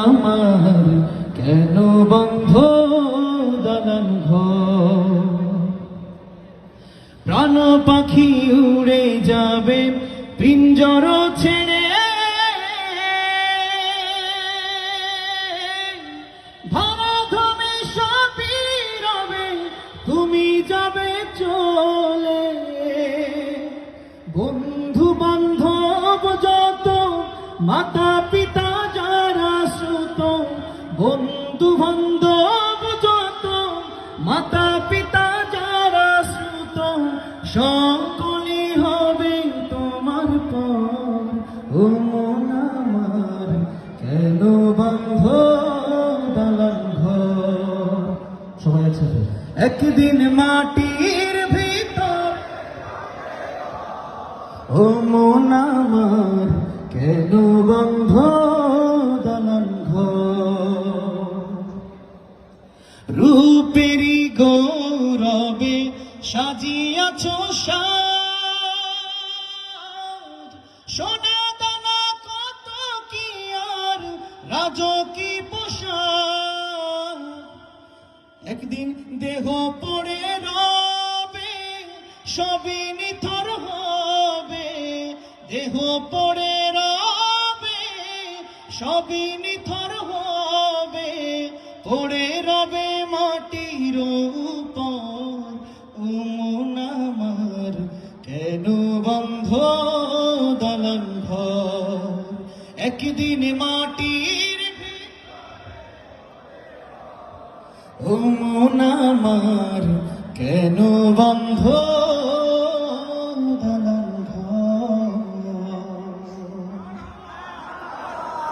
আমার কেন বন্ধ দালান প্রাণ পাখি উড়ে যাবে, পিঞ্জর ছেড়ে। যাবে চলে। বন্ধু যত মাতা পিতা বন্ধু বান্ধব যত মাতা পিতা যারা সুত সকলে হবে তোমার পর। ও মন আমার, কেন বন্ধ দালান ঘর? সবাই আছে একদিন মাটির ভিতর। ও মন আমার, কেন বন্ধ রূপেরি গৌরবে সাজিয়াছ সাজ। সোনা দানা কত কি আর রাজকি পোশাক। একদিন দেহ পড়ে রবে, সবই নিথর হবে। দেহ পড়ে রবে, সবই নিথর হবে। পড়ে রবে কেন বন্ধ দালান একদিন মাটির ও মন আমার কেন বন্ধ?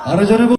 আরও জোরে